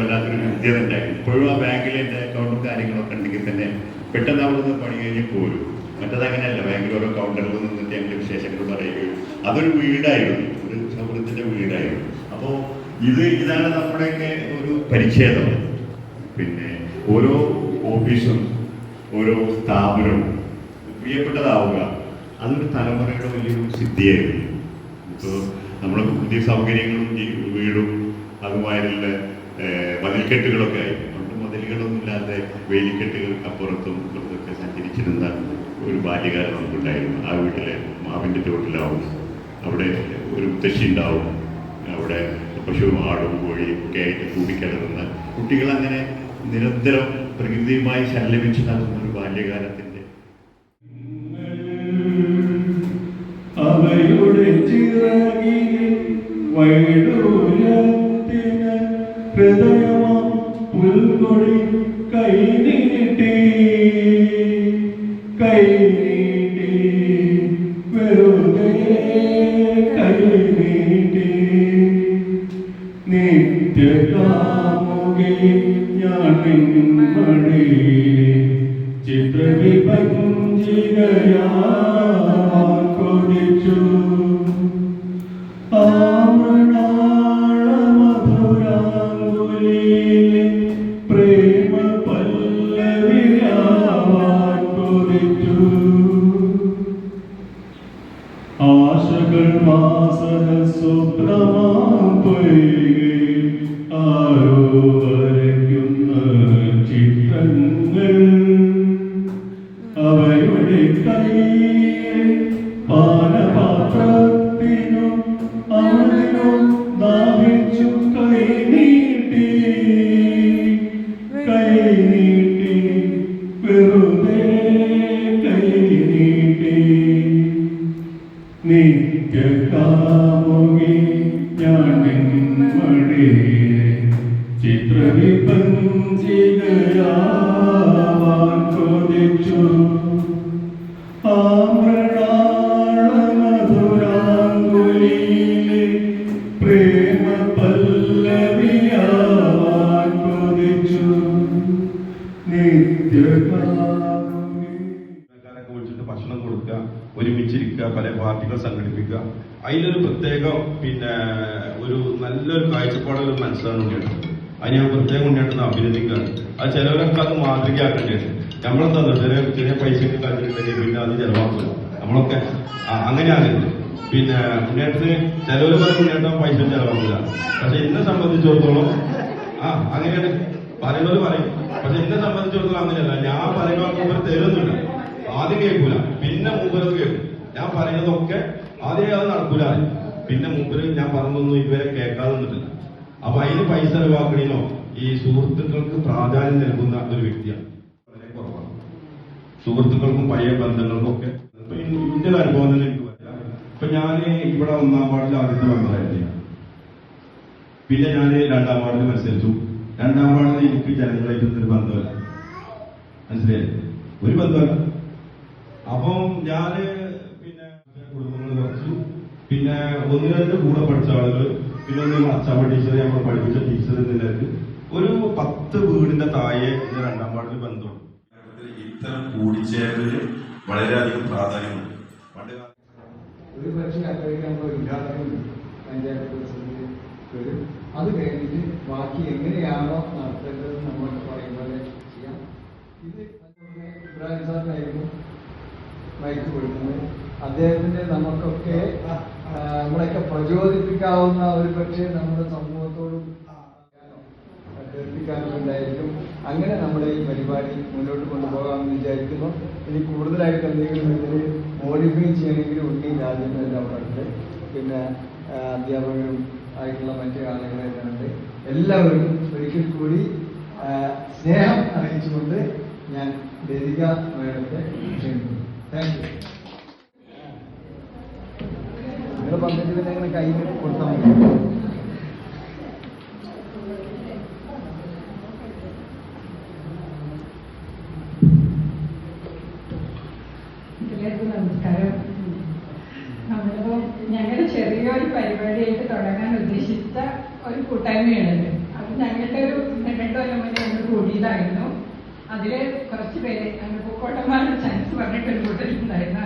കൃത്യത ഉണ്ടായിരുന്നു ഇപ്പോഴും ആ ബാങ്കിൽ എന്റെ അക്കൗണ്ടും കാര്യങ്ങളൊക്കെ ഉണ്ടെങ്കിൽ തന്നെ പെട്ടെന്ന് അവിടെ നിന്ന് പണി കഴിഞ്ഞ് പോരും. മറ്റത് അങ്ങനെയല്ല. ബാങ്കിൽ ഓരോ കൗണ്ടറിൽ നിന്നിട്ട് ഞങ്ങളുടെ വിശേഷങ്ങൾ പറയുകയും അതൊരു വീടായിരുന്നു. ഒരു സൗഹൃദത്തിന്റെ വീടായിരുന്നു. അപ്പോൾ ഇത് ഇതാണ് നമ്മുടെയൊക്കെ ഒരു പരിച്ഛേദം. പിന്നെ ഓരോ ഓഫീസും ഓരോ സ്ഥാപനവും പ്രിയപ്പെട്ടതാവുക അതൊരു തലമുറയുടെ വലിയൊരു സിദ്ധിയായിരുന്നു. ഇപ്പോൾ നമ്മൾ പുതിയ സൗകര്യങ്ങളും വീടും അതുമായുള്ള ഏഹ്, മതിൽക്കെട്ടുകളൊക്കെ ആയി. പണ്ട് മതിലുകളൊന്നുമില്ലാതെ വേലിക്കെട്ടുകൾക്ക് അപ്പുറത്തും ഇപ്പുറത്തൊക്കെ സഞ്ചരിച്ചിരുന്ന ഒരു ബാല്യകാലം നമുക്കുണ്ടായിരുന്നു ആ വീട്ടിലെ മാവിന്റെ ചോട്ടിലാവും അവിടെ ഒരു മുത്തശ്ശി ഉണ്ടാവും. അവിടെ പശുവും ആടും കോഴിയും ഒക്കെ ആയിട്ട് കൂടിക്കലർന്ന കുട്ടികൾ അങ്ങനെ നിരന്തരം പ്രകൃതിയുമായി ശല്യമിച്ച് നടന്ന ഒരു ബാല്യകാലത്തിന്റെ അവയുടെ ചിറകിൽ വൈഡൂര്യത്തിന് you അത് മുന്നേറ്റം അഭിനന്ദിക്കുകയാണ് അത് ചിലവരൊക്കെ അത് മാതൃകയാക്കേണ്ടത് നമ്മളെന്താ ചെറിയ ചെറിയ പൈസക്ക് കഴിഞ്ഞിട്ടുണ്ടെങ്കിൽ പിന്നെ അത് ചിലവാക്കുക നമ്മളൊക്കെ അങ്ങനെയാകരുത് പിന്നെ മുന്നേറ്റത്തിന് ചിലവര് പറയും മുന്നേറ്റം പൈസ ചിലവാക്കുക പക്ഷെ എന്നെ സംബന്ധിച്ചിടത്തോളം ആ അങ്ങനെയാണ്. പറയുന്നവർ പറയും. പക്ഷെ എന്നെ സംബന്ധിച്ചിടത്തോളം അങ്ങനെയല്ല. ഞാൻ പറയുമ്പോൾ മൂപ്പർ തരുന്നില്ല ആദ്യം കേൾക്കൂല. പിന്നെ മൂപ്പരത് കേൾക്കും. ഞാൻ പറയുന്നതൊക്കെ ആദ്യം അത് നടക്കൂല. പിന്നെ മൂപ്പര് ഞാൻ പറഞ്ഞൊന്നും ഇതുവരെ കേൾക്കാതെ അപ്പൊ അതിന് പൈസ ചെലവാക്കണീനോ ഈ സുഹൃത്തുക്കൾക്ക് പ്രാധാന്യം നൽകുന്ന ഒരു വ്യക്തിയാണ്. വളരെ കുറവാണ്. സുഹൃത്തുക്കൾക്കും പഴയ ബന്ധങ്ങൾക്കും ഒക്കെ ഇപ്പൊ അനുഭവം തന്നെ എനിക്ക് പറയാം. ഇപ്പൊ ഞാൻ ഇവിടെ ഒന്നാം വാർഡിൽ ആദ്യത്തെ മെമ്പറായിരുന്നു ഞാൻ. പിന്നെ ഞാൻ രണ്ടാം വാർഡിൽ മത്സരിച്ചു. രണ്ടാം വാർഡിൽ എനിക്ക് ജനങ്ങളായിട്ടൊന്നും ഒരു ബന്ധമല്ല. മനസ്സിലായി? ഒരു ബന്ധമല്ല. അപ്പം ഞാൻ പിന്നെ കുടുംബങ്ങൾ കുറച്ചു പിന്നെ ഒന്ന് രണ്ട് കൂടെ പഠിച്ച ആളുകൾ പിന്നെ ഒന്ന് അച്ചാമ്മ ടീച്ചറെ നമ്മൾ പഠിപ്പിച്ച ടീച്ചർ നിലയ്ക്ക് ഒരു പത്ത് വീടിന്റെ താഴെ ഇന്ന് രണ്ടാം വാർഡിൽ ബന്ധമുണ്ട് ഇത്തരം കൂടിച്ചേരലിന് വളരെയധികം പ്രാധാന്യമുണ്ട്. പണ്ട് ഒരു പക്ഷേ അപ്പോഴേക്കും ഉദ്ഘാടനം പഞ്ചായത്ത് പ്രസിഡന്റ് വരും അത് കഴിഞ്ഞിട്ട് ബാക്കി എങ്ങനെയാണോ നടത്തേണ്ടത് നമ്മൾ പറയും പോലെ ചെയ്യാം. ഇത് ഇബ്രാഹിം സാറിനായിരുന്നു മൈക്ക് കൊടുക്കുന്നത് അദ്ദേഹത്തിന്റെ നമുക്കൊക്കെ നമ്മളെയൊക്കെ പ്രചോദിപ്പിക്കാവുന്ന ഒരു പക്ഷേ നമ്മുടെ സമൂഹത്തോടും കേൾപ്പിക്കാനും ഉണ്ടായിരിക്കും അങ്ങനെ നമ്മുടെ ഈ പരിപാടി മുന്നോട്ട് കൊണ്ടുപോകാമെന്ന് വിചാരിക്കുന്നു. ഇനി കൂടുതലായിട്ട് എന്തെങ്കിലും ഇതിൽ മോഡിഫൈ ചെയ്യണമെങ്കിൽ ഉണ്ണി രാജ്യം എല്ലാം അവിടെ ഉണ്ട്. പിന്നെ അധ്യാപകരും ആയിട്ടുള്ള മറ്റു ആളുകളെല്ലാം ഉണ്ട്. എല്ലാവരും ഒരിക്കൽ കൂടി സ്നേഹം അറിയിച്ചുകൊണ്ട് ഞാൻ ലതിക മേഡത്തെ ക്ഷണിക്കുന്നു. താങ്ക് യു നിങ്ങൾ പറഞ്ഞിട്ട് പിന്നെ കൈ കൊടുത്താൽ മതി. എല്ലാവർക്കും നമസ്കാരം. നമ്മളിപ്പോ ഞങ്ങളുടെ ചെറിയൊരു പരിപാടിയായിട്ട് തുടങ്ങാൻ ഉദ്ദേശിച്ച ഒരു കൂട്ടായ്മയാണ് അത് ഞങ്ങളുടെ ഒരു രണ്ടു കൊല്ലം കൂടിയതായിരുന്നു. അതിൽ കുറച്ച് പേര് അങ്ങനെ പൂക്കോട്ടന്മാരുടെ ചാൻസ് പറഞ്ഞിട്ട് ഒരു കൂട്ടത്തിലുണ്ടായിരുന്നു.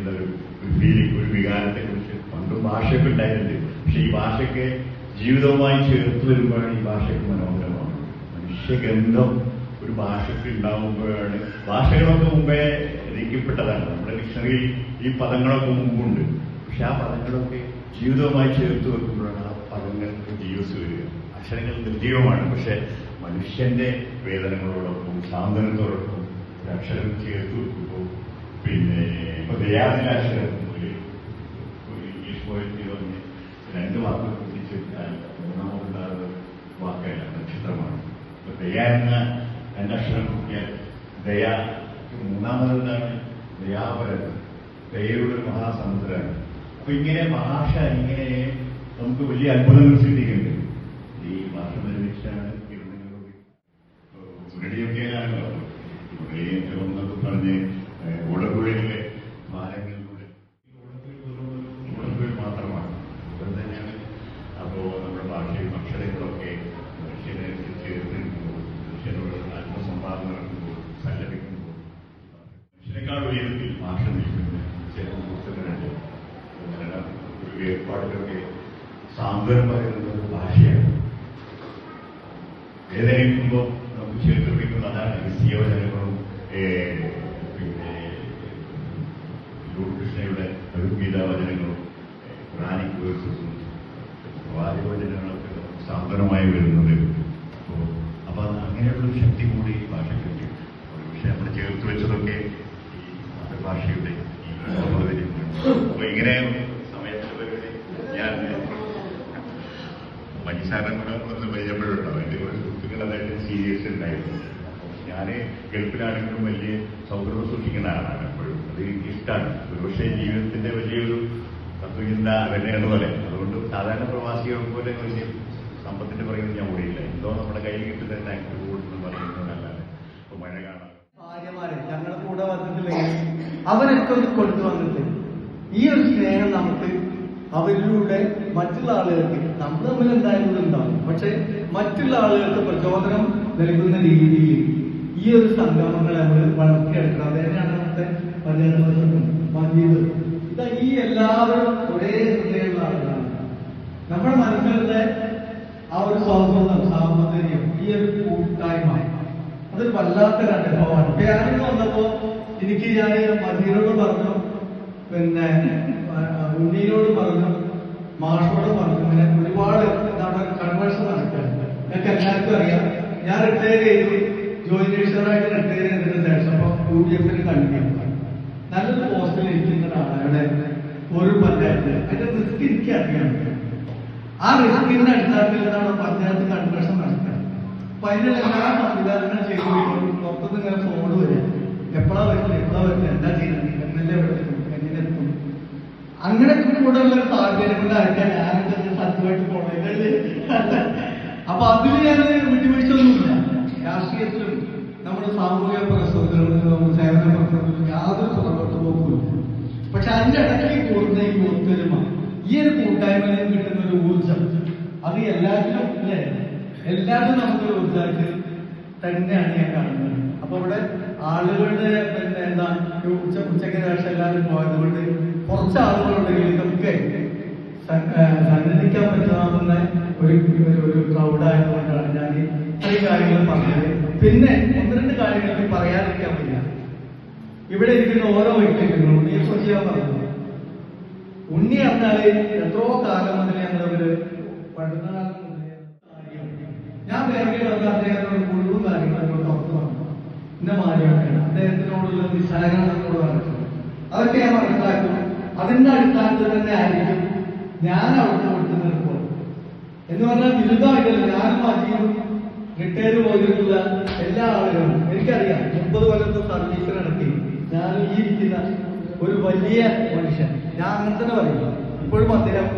എന്നൊരു ഒരു ഫീലിംഗ് ഒരു വികാരത്തെ കുറിച്ച് പണ്ടും ഭാഷയൊക്കെ ഉണ്ടായിട്ടുണ്ട് പക്ഷെ ഈ ഭാഷയ്ക്ക് ജീവിതവുമായി ചേർത്ത് വരുമ്പോഴാണ് ഈ ഭാഷയ്ക്ക് മനോഹരമാണ് മനുഷ്യഗന്ധം ഒരു ഭാഷയ്ക്ക് ഉണ്ടാകുമ്പോഴാണ് ഭാഷകളൊക്കെ മുമ്പേ രചിക്കപ്പെട്ടതാണ്. നമ്മുടെ ഡിക്ഷണറിയിൽ ഈ പദങ്ങളൊക്കെ മുമ്പുണ്ട്. പക്ഷെ ആ പദങ്ങളൊക്കെ ജീവിതവുമായി ചേർത്ത് വെക്കുമ്പോഴാണ് ആ പദങ്ങൾക്ക് ജീവസ് വരിക. അക്ഷരങ്ങൾ നിർജീവമാണ്. പക്ഷെ മനുഷ്യന്റെ വേദനകളോടൊപ്പം സാന്ത്വനത്തോടൊപ്പം അക്ഷരം ചേർത്ത് വെക്കുമ്പോൾ പിന്നെ ഇപ്പൊ പറഞ്ഞ് രണ്ട് വാക്കല്ല നക്ഷത്രമാണ്. ഇപ്പൊ ദയ എന്ന രണ്ടക്ഷരം ദയ മൂന്നാമതെന്താണ് ദയയുടെ മഹാസമുദ്രമാണ്. അപ്പൊ ഇങ്ങനെ ഭാഷ ഇങ്ങനെ നമുക്ക് വലിയ അത്ഭുതങ്ങൾ സിദ്ധിക്കുന്നുണ്ട് ഈ ഭാഷ നിർമ്മിച്ചാണ് കൃഷ്ണയുടെ ഭഗവത്ഗീത വചനങ്ങളും ഖുറാനിക് വേഴ്സസും വാചകവചനങ്ങളൊക്കെ നമുക്ക് സാന്ത്വനമായി വരുന്നത്. അപ്പോൾ അപ്പോൾ അത് അങ്ങനെയുള്ള ശക്തി കൂടി ഈ ഭാഷയ്ക്കുണ്ട്. പക്ഷെ നമ്മൾ ചേർത്ത് വെച്ചതൊക്കെ ഈ മാതൃഭാഷയുടെ ഈ ഇങ്ങനെ സമയത്തിന് പരിപാടി ഞാൻ മനുഷ്യനെ കൂടെ ഒന്ന് പരിചയപ്പെടുന്നുണ്ടോ എന്റെ കുറച്ച് കുട്ടികളതായിട്ട് സീരിയസ് ഉണ്ടായിരുന്നു. ഞാൻ ഗൾഫിലാണെങ്കിലും വലിയ സൗഹൃദം സൂക്ഷിക്കുന്ന ആളാണ് എപ്പോഴും. അത് ഇഷ്ടമാണ് ഒരുപക്ഷെ ജീവിതത്തിന്റെ വലിയൊരു തത്വചിന്ത തന്നെയാണ് പോലെ. അതുകൊണ്ട് സാധാരണ പ്രവാസികൾ പോലെ വലിയ സമ്പത്തിന്റെ പറയുന്നത് ഞാൻ കൂടിയില്ല എന്തോ നമ്മുടെ കയ്യിൽ കിട്ടുന്ന ടാക്സ് കൂടുന്നു പറയുന്നതല്ലാതെ ഇപ്പൊ മഴ കാണാം. ഭാര്യമാരെ ഞങ്ങളുടെ കൂടെ വന്നിട്ടില്ലെങ്കിൽ അവരൊക്കെ ഒന്ന് കൊടുത്തു വന്നിട്ട് ഈ ഒരു സ്നേഹം നമുക്ക് അവരിലൂടെ മറ്റുള്ള ആളുകൾക്ക് നമ്മൾ തമ്മിൽ എന്തായാലും ഉണ്ടാവും പക്ഷെ മറ്റുള്ള ആളുകൾക്ക് പ്രചോദനം നൽകുന്ന രീതിയിൽ ഈ ഒരു സംഗമങ്ങളെ നമ്മൾ വളർത്തിയെടുക്കണം. അത് തന്നെയാണ് നമ്മുടെ പര്യടനത്തിനും മജീദ്. ഇതാ ഈ എല്ലാവരും ഒരേ ഹൃദയമുള്ള ആളുകളാണ്. നമ്മുടെ മനസ്സിലെ ആ ഒരു സൗഹൃദം സാഹോദര്യം ഈ ഒരു കൂട്ടായ്മ അതൊരു വല്ലാത്തൊരു അനുഭവമാണ്. പേരൻസ് വന്നപ്പോ എനിക്ക് ഞാൻ മദീനോട് പറഞ്ഞു പിന്നെ ആ, പറഞ്ഞു മാഷോട് പറഞ്ഞു ഇങ്ങനെ ഒരുപാട് എന്താണ് കൺവേർഷൻ നടക്കാറുണ്ട്. എനിക്ക് എല്ലാവർക്കും അറിയാം. ഞാൻ റിട്ടയർ ചെയ്ത്. ജോയിന്റ് ടീച്ചറായിട്ട് റിട്ടയർ ചെയ്തതിന് അപ്പൊ യു ഡി എഫിന് കണ്ടിട്ടുണ്ട് നല്ലൊരു പോസ്റ്റിൽ ഇരിക്കുന്ന ഒരാളാണ് ഒരു പഞ്ചായത്ത്. അതിന്റെ റിസ്ക് എനിക്ക് അറിയാം ആ റിസ്കിന്റെ അടിസ്ഥാനത്തിലാണ് പഞ്ചായത്ത് കൺവേഷൻ നടക്കുന്നത് അപ്പൊ അതിന്റെ എല്ലാ സംവിധാനങ്ങളും ചെയ്തു പുറത്തുനിന്ന് ഇങ്ങനെ ഫോൺ വരിക. എപ്പോഴാ വരുന്നത്? എപ്പോഴാ വരുന്നത്? എന്താ ചെയ്യുന്നത്? എം എൽ എ വരുന്നു എത്തും? അങ്ങനെ കൂടെ ഉള്ള സാഹചര്യം കൊണ്ടായിരിക്കാം ഞാനൊക്കെ സത്യമായിട്ട് പോണത് അപ്പൊ അതിൽ ഞാൻ വിട്ടുവീഴ്ചയൊന്നുമില്ല രാഷ്ട്രീയത്തിലും നമ്മുടെ സാമൂഹിക പ്രസവത്തിലും നമ്മുടെ സേവന പ്രസവത്തിലും യാതൊരു പുറകോട്ട് പോകില്ല പക്ഷെ അതിന്റെ ഇടയ്ക്ക് കൂടുന്ന ഈ ഒത്തൊരുമ ഈ ഒരു കൂട്ടായ്മയിൽ കിട്ടുന്ന ഒരു ഊർജം അത് എല്ലാത്തിനും അല്ലെ എല്ലാവരും നമുക്കൊരു ഊർജാക്കി തന്നെയാണ് ഞാൻ കാണുന്നത്. അപ്പൊ ഇവിടെ ആളുകളുടെ പിന്നെ എന്താ ഉച്ച ഉച്ചയ്ക്ക് ശേഷം എല്ലാവരും പോയത് കൊണ്ട് കുറച്ച് ആളുകളുണ്ടെങ്കിൽ ഇതൊക്കെ സന്നിധിക്കാൻ പറ്റാവുന്ന ഒരു ഒരു- പ്രൗഡായത് കൊണ്ടാണ് ഞാൻ ഇത്രയും കാര്യങ്ങൾ പറഞ്ഞത്. പിന്നെ ഒന്ന് രണ്ട് കാര്യങ്ങൾ പറയാതിരിക്കാൻ വയ്യ ഇവിടെ ഇരിക്കുന്ന ഓരോ വ്യക്തികളും ഉണ്ണിയെ കുറിച്ച് ഞാൻ പറഞ്ഞു. ഉണ്ണി പറഞ്ഞാൽ എത്രയോ കാലം മുതൽ പഠനകാലം മുതലേ ഞാൻ ബാങ്കിൽ വന്ന അദ്ദേഹത്തോട് മുഴുവൻ കാര്യങ്ങളോട് തുറന്നു പറഞ്ഞു. എന്റെ മാറിയാണ് അദ്ദേഹത്തിനോടുള്ള നിസ്സാരങ്ങളോട് പറഞ്ഞു. അതൊക്കെ ഞാൻ മനസ്സിലാക്കും അതിന്റെ അടിസ്ഥാനത്തിൽ തന്നെ ആയിരിക്കും ഞാൻ അവിടെ കൊടുത്തു നിർത്തുമ്പോൾ എന്ന് പറഞ്ഞാൽ ബിരുദമായിട്ടല്ല ഞാനും അജിയും റിട്ടയർ പോയിട്ടുള്ള എല്ലാ ആളുകളും. എനിക്കറിയാം മുപ്പത് കൊല്ലത്തെ സർവീസ് നടത്തി. ഞാൻ ഈ ഇരിക്കുന്ന ഒരു വലിയ മനുഷ്യൻ. ഞാൻ അങ്ങനെ തന്നെ പറയുന്നു. ഇപ്പോഴും അദ്ദേഹം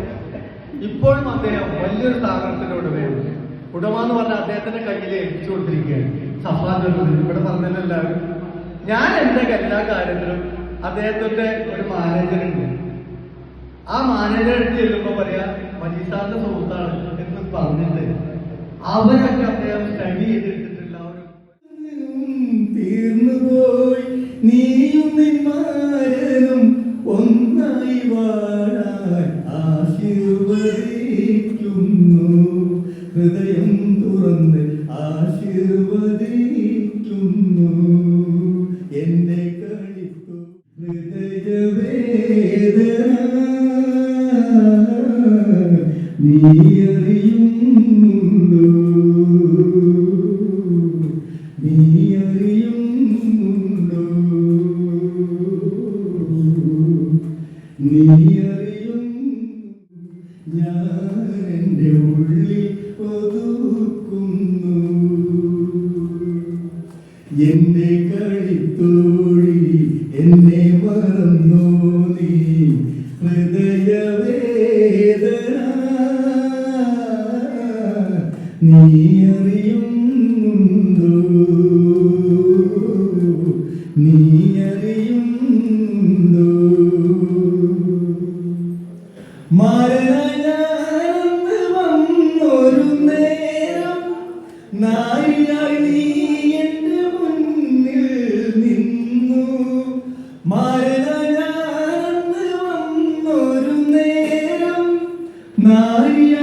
ഇപ്പോഴും അദ്ദേഹം വലിയൊരു സ്ഥാപനത്തിന്റെ ഉടമയാണ് ഉടമ എന്ന് പറഞ്ഞാൽ അദ്ദേഹത്തിന്റെ കയ്യിൽ ഏൽപ്പിച്ചു കൊടുത്തിരിക്കുകയാണ്. സഫാദ് ഇവിടെ പറഞ്ഞതെല്ലാവരും ഞാൻ എന്റെ എല്ലാ കാര്യത്തിലും അദ്ദേഹത്തിന്റെ ഒരു മാനേജർ ഉണ്ട്. ആ മാനേജർ എടുത്ത് ചെല്ലുമ്പോ പറയാ മജീസാറിന്റെ സുഹൃത്താണ്. പറഞ്ഞിട്ട് അവരൊക്കെ അദ്ദേഹം സ്റ്റഡി ചെയ്തിട്ടില്ല തീർന്നുപോയി നീയും നിന്മാരനും ഒന്നായി വാഴാൻ ഒതുക്കുന്നു എന്റെ Maria.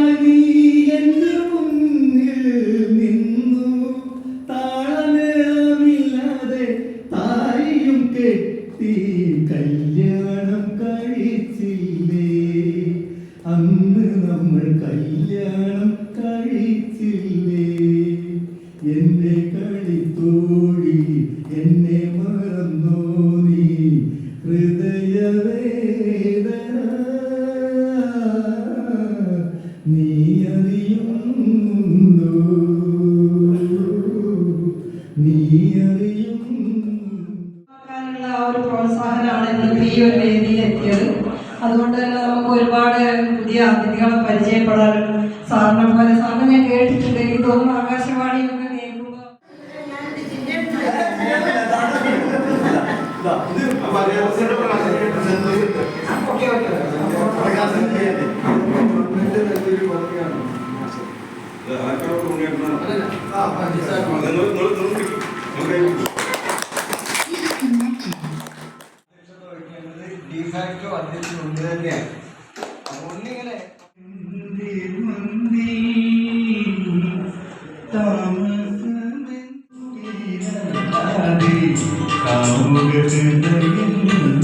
ഈ വേദിയിൽ എത്തിയത്. അതുകൊണ്ട് തന്നെ നമുക്ക് ഒരുപാട് പുതിയ അതിഥികളെ പരിചയപ്പെടാനും സാറിനെ പോലെ സാറിനെ ഞാൻ കേട്ടിട്ടുണ്ട്. എനിക്ക് തോന്നുന്നു ആകാശവാണിയൊക്കെ കേൾക്കുമ്പോൾ ഡിഫാക്ടോ സന്ധ്യകളുണ്ടു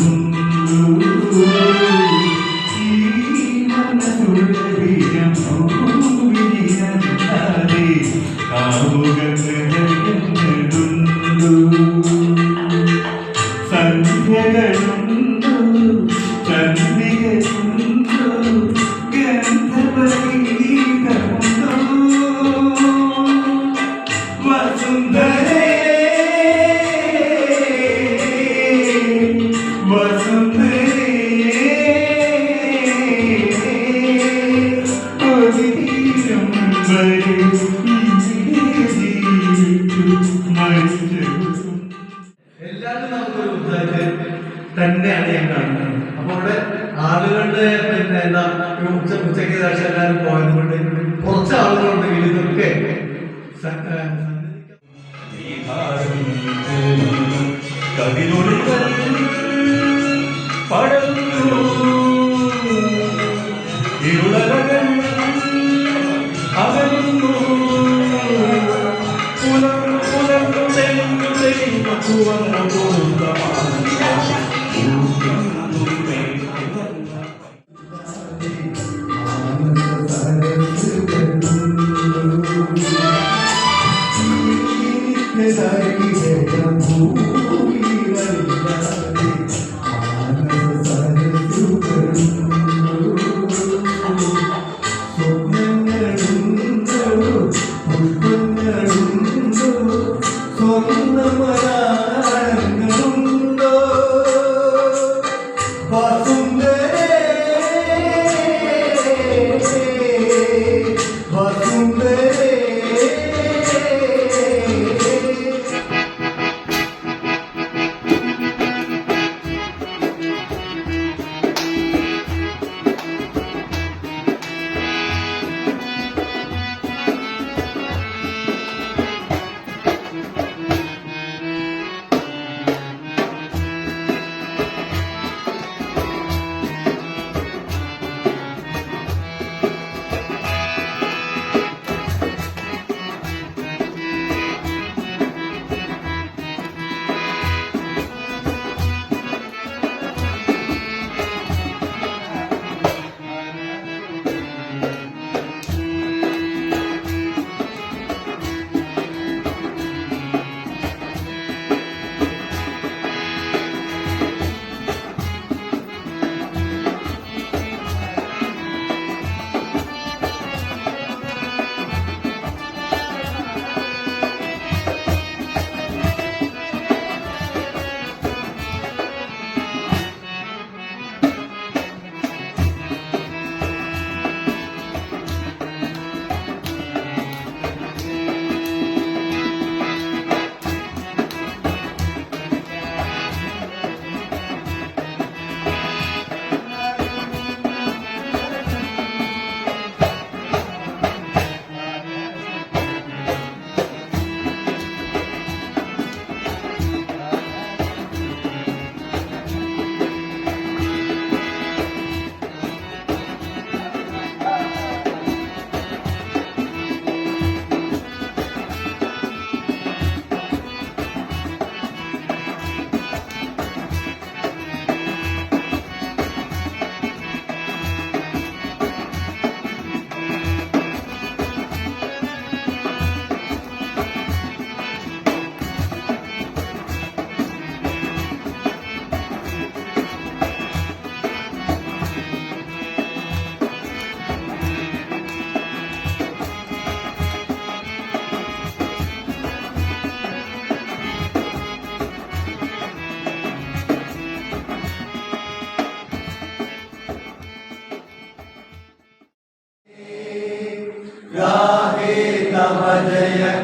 जय